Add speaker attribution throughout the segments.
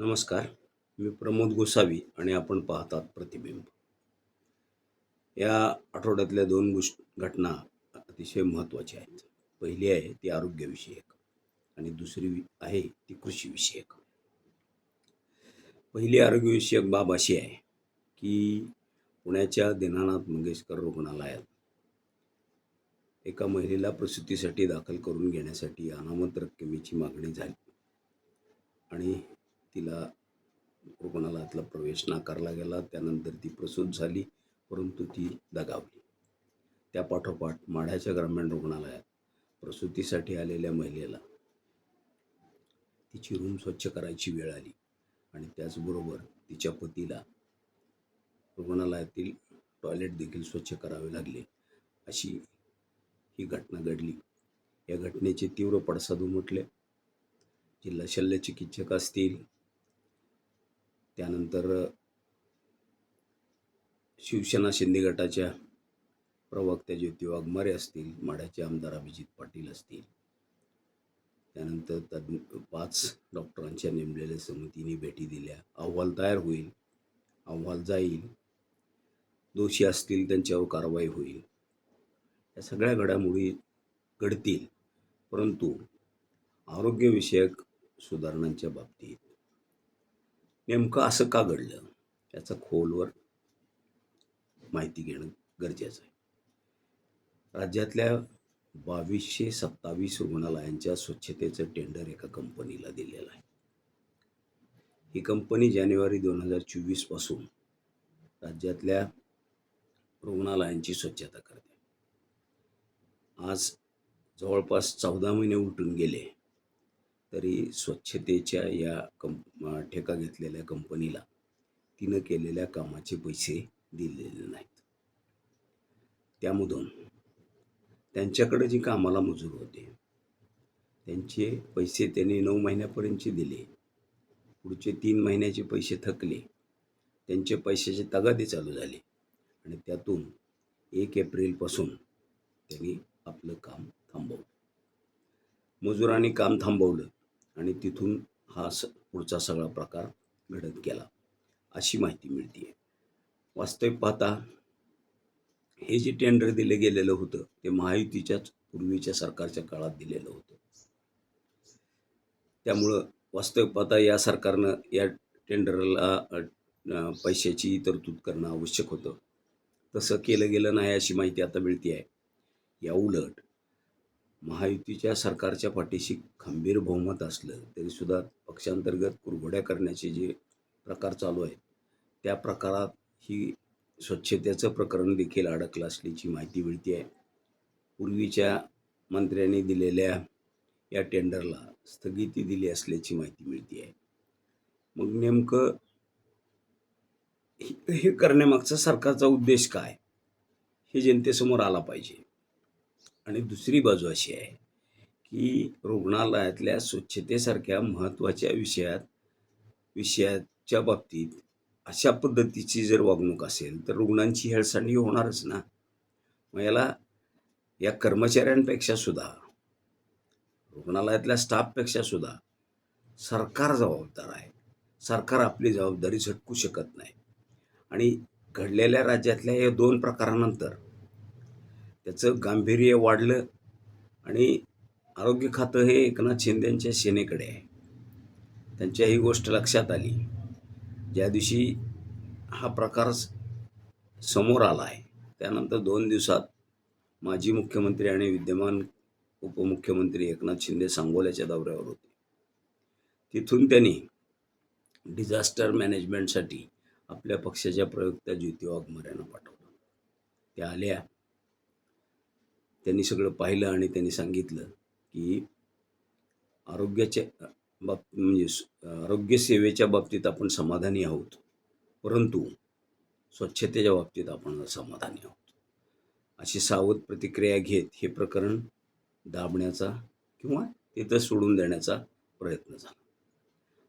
Speaker 1: नमस्कार. मी प्रमोद गोसावी आणि आपण पाहतात प्रतिबिंब. या आठवड्यातल्या दोन गोष्ट घटना अतिशय महत्त्वाच्या आहेत. पहिली आहे ती आरोग्यविषयक आणि दुसरी आहे ती कृषीविषयक पहिली आरोग्यविषयक बाब अशी आहे की पुण्याच्या दीनानाथ मंगेशकर रुग्णालयात एका महिलेला प्रसूतीसाठी दाखल करून घेण्यासाठी अनामत रक्कमेची मागणी झाली. आणि तिला रुग्णालयातला प्रवेश नाकारला गेला. त्यानंतर ती प्रसूत झाली परंतु ती दगावली. त्यापाठोपाठ माढ्याच्या ग्रामीण रुग्णालयात प्रसूतीसाठी आलेल्या महिलेला तिची रूम स्वच्छ करायची वेळ आली आणि त्याचबरोबर तिच्या पतीला रुग्णालयातील टॉयलेट देखील स्वच्छ करावे लागले. अशी ही घटना घडली. या घटनेचे तीव्र पडसाद उमटले. जिल्हा शल्य चिकित्सक असतील त्यानंतर शिवसेना शिंदे गटाच्या प्रवक्त्या ज्योती वाघमारे असतील माढ्याचे आमदार अभिजित पाटील असतील. त्यानंतर तज्ञ पाच डॉक्टरांच्या नेमलेल्या समितीने भेटी दिल्या. अहवाल तयार होईल. अहवाल जाईल. दोषी असतील त्यांच्यावर कारवाई होईल. या सगळ्या घडामोडी घडतील. परंतु आरोग्यविषयक सुधारणांच्या बाबतीत नेमकं असं का घडलं? याचा खोलवर माहिती घेणं गरजेचं आहे. राज्यातल्या बावीसशे सत्तावीस रुग्णालयांच्या स्वच्छतेचं टेंडर एका कंपनीला दिलेलं आहे. ही कंपनी जानेवारी दोन हजार चोवीसपासून राज्यातल्या रुग्णालयांची स्वच्छता करते. आज जवळपास चौदा महिने उलटून गेले. तरी स्वच्छतेच्या या कंप ठेका घेतलेल्या कंपनीला तिनं केलेल्या कामाचे पैसे दिलेले नाहीत. त्यामधून त्यांच्याकडे जी कामाला मजूर होते त्यांचे पैसे त्यांनी नऊ महिन्यापर्यंतचे दिले पुढचे तीन महिन्याचे पैसे थकले त्यांचे पैशाचे तगादे चालू झाले आणि त्यातून एक एप्रिलपासून त्यांनी आपलं काम थांबवलं. मजुरांनी काम थांबवलं. आणि तिथून हा स पुढचा सगळा प्रकार घडत गेला. अशी माहिती मिळते वास्तविक पाहता हे जे टेंडर दिलं गेलेलं होतं ते महायुतीच्याच पूर्वीच्या सरकारच्या काळात दिलेलं होतं. त्यामुळं वास्तविक पाहता या सरकारनं या टेंडरला पैशाची तरतूद करणं आवश्यक होतं. तसं केलं गेलं नाही अशी माहिती आता मिळते आहे या उलट महायुतीच्या सरकारच्या पाठीशी खंबीर बहुमत असलं तरीसुद्धा पक्षांतर्गत कुरघोड्या करण्याचे जे प्रकार चालू आहेत त्या प्रकारात ही स्वच्छतेचं प्रकरण देखील अडकलं असल्याची माहिती मिळते आहे पूर्वीच्या मंत्र्यांनी दिलेल्या या टेंडरला स्थगिती दिली असल्याची माहिती मिळते आहे मग नेमकं हे- हे करण्यामागचा सरकारचा उद्देश काय? हे जनतेसमोर आला पाहिजे. आणि दुसरी बाजू अशी आहे की रुग्णालयातल्या स्वच्छतेसारख्या महत्त्वाच्या विषयात विषयाच्या बाबतीत अशा पद्धतीची जर वागणूक असेल तर रुग्णांची हेळसांडी होणारच ना. मग याला या कर्मचाऱ्यांपेक्षा सुद्धा रुग्णालयातल्या स्टाफपेक्षा सुद्धा सरकार जबाबदार आहे. सरकार आपली जबाबदारी झटकू शकत नाही. आणि घडलेल्या राज्यातल्या या दोन प्रकारानंतर त्याचं गांभीर्य वाढलं आणि आरोग्य खातं हे एकनाथ शिंदेंच्या सेनेकडे आहे. त्यांच्या ही गोष्ट लक्षात आली. ज्या दिवशी हा प्रकार समोर आला आहे त्यानंतर दोन दिवसात माजी मुख्यमंत्री आणि विद्यमान उपमुख्यमंत्री एकनाथ शिंदे सांगोल्याच्या दौऱ्यावर होते. तिथून त्यांनी डिझास्टर मॅनेजमेंटसाठी आपल्या पक्षाच्या प्रयुक्त ज्योती वाघमारे पाठवलं. त्या आल्या. त्यांनी सगळं पाहिलं आणि त्यांनी सांगितलं की आरोग्याच्या बाब म्हणजे आरोग्यसेवेच्या बाबतीत आपण समाधानी आहोत. परंतु स्वच्छतेच्या बाबतीत आपण समाधानी आहोत. अशी सावध प्रतिक्रिया घेत हे प्रकरण दाबण्याचा किंवा तिथं सोडून देण्याचा प्रयत्न झाला.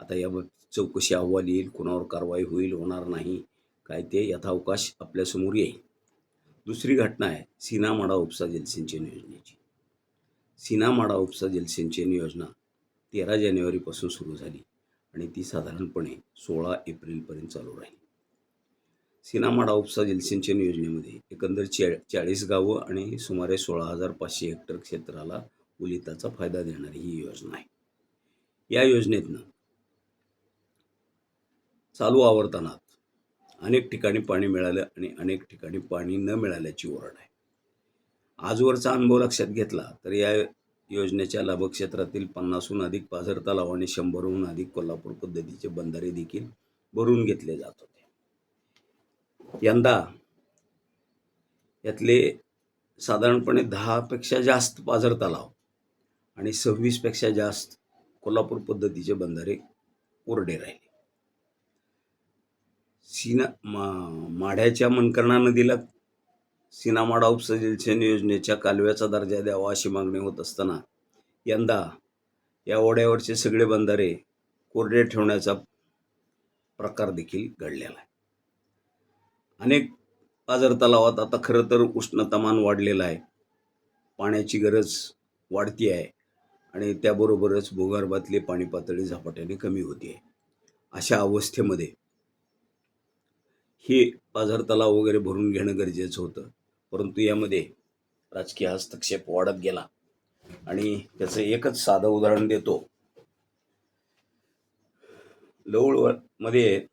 Speaker 1: आता याबाबत चौकशी अहवाल येईल कोणावर कारवाई होईल होणार नाही काय ते यथावकाश आपल्यासमोर येईल. दुसरी घटना आहे सीनामाडा उपसा जलसिंचन योजनेची. सीनामाडा उपसा जलसिंचन योजना तेरा जानेवारीपासून सुरू झाली आणि ती साधारणपणे सोळा एप्रिलपर्यंत चालू राहील. सीनामाडा उपसा जलसिंचन योजनेमध्ये एकंदर चाळीस गावं आणि सुमारे सोळा हजार पाचशे हेक्टर क्षेत्राला उलिताचा फायदा देणारी ही योजना आहे. या योजनेतनं चालू आवर्तनात अनेक ठिकाणी पाणी मिळालं आणि अनेक ठिकाणी पाणी न मिळाल्याची ओरड आहे. आजवरचा अनुभव लक्षात घेतला तर या योजनेच्या लाभक्षेत्रातील पन्नासहून अधिक पाझर तलाव आणि शंभरहून अधिक कोल्हापूर पद्धतीचे बंधारे देखील भरून घेतले जात होते. यंदा यातले साधारणपणे दहापेक्षा जास्त पाझर तलाव आणि सव्वीसपेक्षा जास्त कोल्हापूर पद्धतीचे बंधारे कोरडे राहिले. सीना मा माढ्याच्या मनकर्णा नदीला सीनामाडा उपसा योजनेच्या कालव्याचा दर्जा द्यावा अशी मागणी होत असताना यंदा या ओढ्यावरचे सगळे बंधारे कोरडे ठेवण्याचा प्रकार देखील घडलेला आहे. अनेक पाझर तलावात आता खरं तर उष्णतामान वाढलेलं आहे. पाण्याची गरज वाढती आहे आणि त्याबरोबरच भूगर्भातली पाणी पातळी झपाट्याने कमी होती आहे अशा अवस्थेमध्ये हे पाझर तलाव वगैरे भरून घेणं गरजेचं होतं. परंतु यामध्ये राजकीय हस्तक्षेप वाढत गेला. आणि त्याचं एकच साधं उदाहरण देतो. लवळमध्ये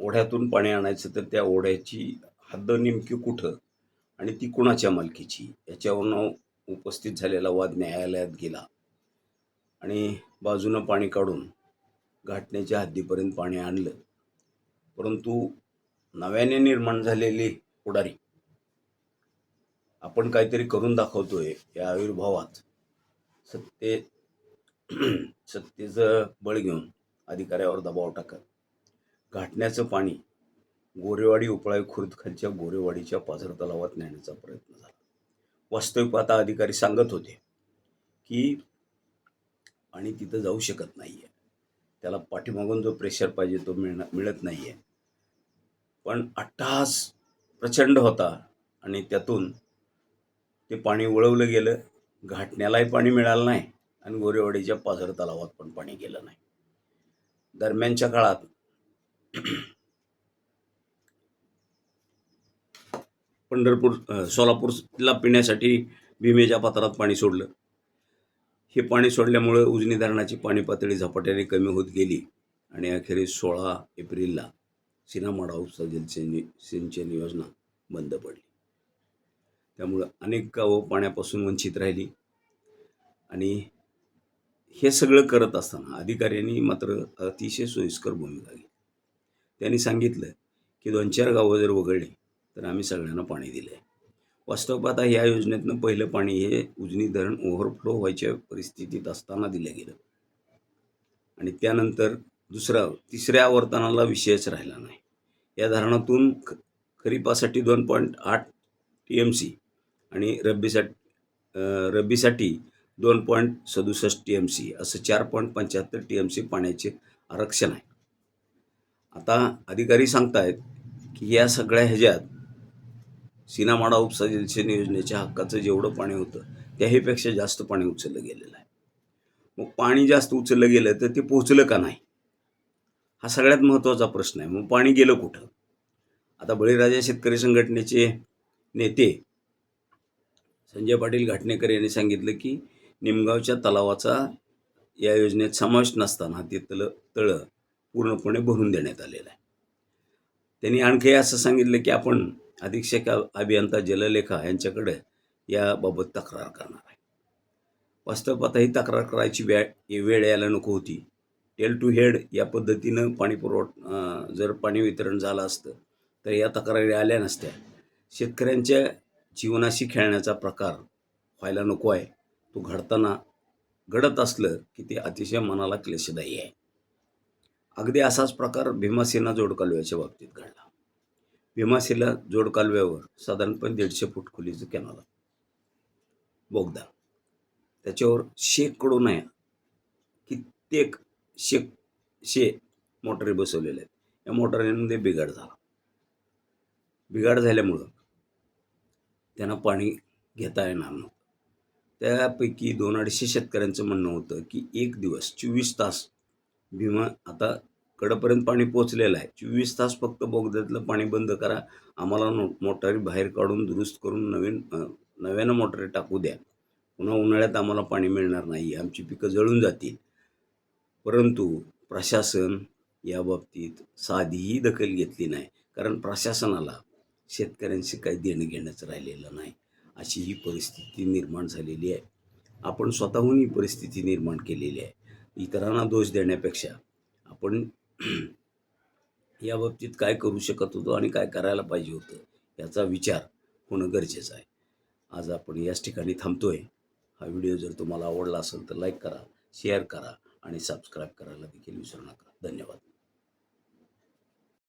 Speaker 1: ओढ्यातून पाणी आणायचं तर त्या ओढ्याची हद्द नेमकी कुठं आणि ती कुणाच्या मालकीची? याच्यावरनं उपस्थित झालेला वाद न्यायालयात गेला. आणि बाजूनं पाणी काढून घाटण्याच्या हद्दीपर्यंत पाणी आणलं. परंतु नव्याने निर्माण झालेली पुढारी. आपण काहीतरी करून दाखवतोय या आविर्भावात. सत्ते सत्तेचं बळ घेऊन अधिकाऱ्यावर दबाव टाकत घाटण्याचं पाणी गोरेवाडी उपळाई खुर्द खालच्या गोरेवाडीच्या पाझर तलावात नेण्याचा प्रयत्न झाला. वास्तविक आता अधिकारी सांगत होते की आणि तिथं जाऊ शकत नाही आहे त्याला पाठीमागून जो प्रेशर पाहिजे तो मिळणं मिळत नाही आहे पण अट्टहास प्रचंड होता आणि त्यातून ते पाणी वळवलं गेलं. घाटण्यालाही पाणी मिळालं नाही आणि गोरेवाडीच्या पाझर तलावात पण पाणी गेलं नाही. दरम्यानच्या काळात पंढरपूर सोलापूरला पिण्यासाठी भीमेच्या पात्रात पाणी सोडलं. हे पाणी सोडल्यामुळं उजनी धरणाची पाणी पातळी झपाट्याने कमी होत गेली आणि अखेरीस सोळा एप्रिलला सिनामाडा उपसा जलसिंचन सिंचन योजना बंद पडली. त्यामुळं अनेक गावं पाण्यापासून वंचित राहिली. आणि हे सगळं करत असताना अधिकाऱ्यांनी मात्र अतिशय सोयीस्कर भूमिका घेतली. त्यांनी सांगितलं की दोन चार गावं जर वगळली तर आम्ही सगळ्यांना पाणी दिलं आहे वास्तव आता ह्या योजनेतनं पहिलं पाणी हे उजनी धरण ओव्हरफ्लो व्हायच्या परिस्थितीत असताना दिलं गेलं. आणि त्यानंतर दुसरा तिसऱ्या आवर्तनाला विषयच राहिला नाही. या धरणातून ख खरीपासाठी दोन पॉईंट आठ टी एम सी आणि रब्बीसाठी रब्बीसाठी दोन पॉईंट सदुसष्ट टी एम सी असं चार पॉईंट पंच्याहत्तर टी एम सी पाण्याचे आरक्षण आहे. आता अधिकारी सांगतायत की या सगळ्या ह्याच्यात सिनामाडा उपसा जलसेन योजनेच्या हक्काचं जेवढं पाणी होतं त्याहीपेक्षा जास्त पाणी उचललं गेलेलं आहे. मग पाणी जास्त उचललं गेलं तर ते पोहोचलं का नाही? हा सगळ्यात महत्त्वाचा प्रश्न आहे. मग पाणी गेलं कुठं? आता बळीराजा शेतकरी संघटनेचे नेते संजय पाटील घाटणेकर यांनी सांगितलं की निमगावच्या तलावाचा या योजनेत समावेश नसताना ते तळ तळं पूर्णपणे भरून देण्यात आलेलं आहे. त्यांनी आणखी असं सांगितलं की आपण अधीक्षक अभियंता जललेखा यांच्याकडे याबाबत तक्रार करणार आहे. वास्तवात ही तक्रार करायची वेळ वेळ यायला नको होती. टेल टू हेड या पद्धतीनं पाणीपुरवठा जर पाणी वितरण झालं असतं तर या तक्रारी आल्या नसत्या. शेतकऱ्यांच्या जीवनाशी खेळण्याचा प्रकार व्हायला नको आहे. तो घडताना घडत असलं की ते अतिशय मनाला क्लेशदायी आहे. अगदी असाच प्रकार भीमासेना जोडकालव्याच्या बाबतीत घडला. भीमासेना जोडकालव्यावर साधारणपणे दीडशे फूट खोलीचं कॅनॉल बोगदा. त्याच्यावर शेकडो नाही कित्येक शेक शे मोटरी बसवलेल्या आहेत. या मोटारींमध्ये बिघाड झाला. बिघाड झाल्यामुळं त्यांना पाणी घेता येणार नव्हतं. त्यापैकी दोन अडीचशे शेतकऱ्यांचं म्हणणं होतं की एक दिवस चोवीस तास भीमा आता कडपर्यंत पाणी पोचलेलं आहे. चोवीस तास फक्त बोगद्यातलं पाणी बंद करा. आम्हाला नो मोटारी बाहेर काढून दुरुस्त करून नवीन नव्यानं मोटारी टाकू द्या. पुन्हा उन्हाळ्यात आम्हाला पाणी मिळणार नाही. आमची पिकं जळून जातील. परंतु प्रशासन या बाबतीत साधीही दखल घेतली नाही. कारण प्रशासनाला शेतकऱ्यांशी काही देणं घेणंच राहिलेलं नाही. अशी ही परिस्थिती निर्माण झालेली आहे. आपण स्वतःहून ही परिस्थिती निर्माण केलेली आहे. इतरांना दोष देण्यापेक्षा आपण या बाबतीत काय करू शकत होतो आणि काय करायला पाहिजे होतं याचा विचार होणं गरजेचं आहे. आज आपण याच ठिकाणी थांबतोय. हा व्हिडिओ जर तुम्हाला आवडला असेल तर लाईक करा शेअर करा. आणि सबस्क्राईब करायला देखील विसरू नका. धन्यवाद.